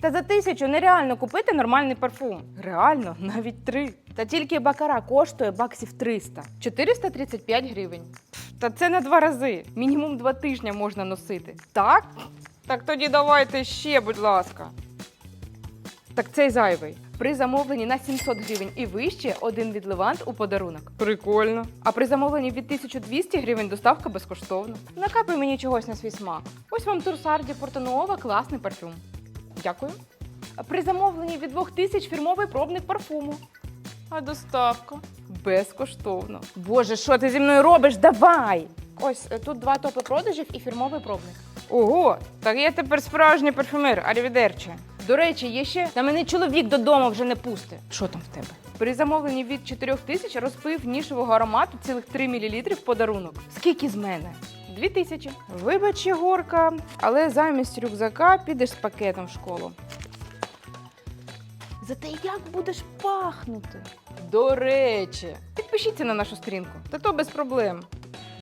Та за тисячу нереально купити нормальний парфум. Реально, навіть три. Та тільки бакара коштує баксів 300. 435 гривень. Пф, Та це на два рази. Мінімум два тижні можна носити. Так? Так тоді давайте ще, будь ласка. Так цей зайвий. При замовленні на 700 гривень і вище один від Левант у подарунок. Прикольно. А при замовленні від 1200 гривень доставка безкоштовна. Накапай мені чогось на свій смак. Ось вам Турсарді Портонуова класний парфюм. Дякую. При замовленні від 2000 фірмовий пробник парфуму. А доставка? Безкоштовно. Боже, що ти зі мною робиш? Давай! Ось е, тут два топи продажів і фірмовий пробник. Ого, так я тепер справжній парфюмер, арівідерче. До речі, є ще та мене чоловік додому вже не пусти. Що там в тебе? При замовленні від 4000 розпив нішевого аромату цілих 3 мл в подарунок. Скільки з мене? Дві тисячі. Вибач, Єгорка, але замість рюкзака підеш з пакетом в школу. Зате як будеш пахнути? До речі, підпишіться на нашу сторінку, та то без проблем.